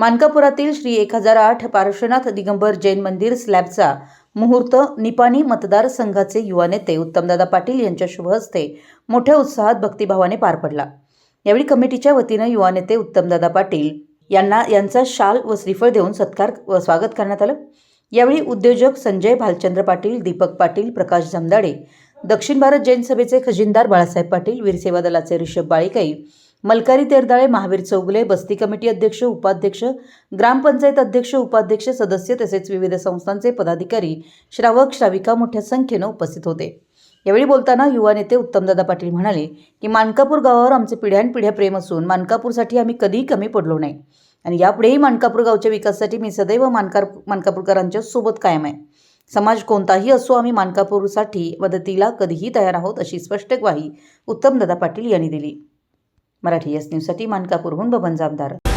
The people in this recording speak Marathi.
मानकापुरातील श्री एक हजार आठ पार्श्वनाथ दिगंबर जैन मंदिर स्लॅबचा मुहूर्त निपाणी मतदारसंघाचे युवा नेते उत्तमदादा पाटील यांच्या शुभ हस्ते मोठ्या उत्साहात भक्तिभावाने पार पडला. यावेळी कमिटीच्या वतीनं युवा नेते उत्तमदादा पाटील यांना यांचा शाल व श्रीफळ देऊन सत्कार व स्वागत करण्यात आलं. यावेळी उद्योजक संजय भालचंद्र पाटील दीपक पाटील प्रकाश जमदाडे दक्षिण भारत जैन सभेचे खजिनदार बाळासाहेब पाटील वीरसेवा दलाचे ऋषभ बाळीकाई मलकारी तेरदाळे महावीर चौगुले बस्ती कमिटी अध्यक्ष उपाध्यक्ष ग्रामपंचायत अध्यक्ष उपाध्यक्ष सदस्य तसेच विविध संस्थांचे पदाधिकारी श्रावक श्राविका मोठ्या संख्येनं उपस्थित होते. यावेळी बोलताना युवा नेते उत्तमदादा पाटील म्हणाले की मानकापूर गावावर आमचे पिढ्यानपिढ्या प्रेम असून मानकापूरसाठी आम्ही कधीही कमी पडलो नाही. आणि यापुढेही मानकापूर गावच्या विकासासाठी मी सदैव मानकार मानकापूरकरांच्या सोबत कायम आहे. समाज कोणताही असो आम्ही मानकापूरसाठी मदतीला कधीही तयार आहोत अशी स्पष्ट ग्वाही उत्तमदादा पाटील यांनी दिली. मराठी एस न्यूजसाठी मानकापूरहून बबन जामदार.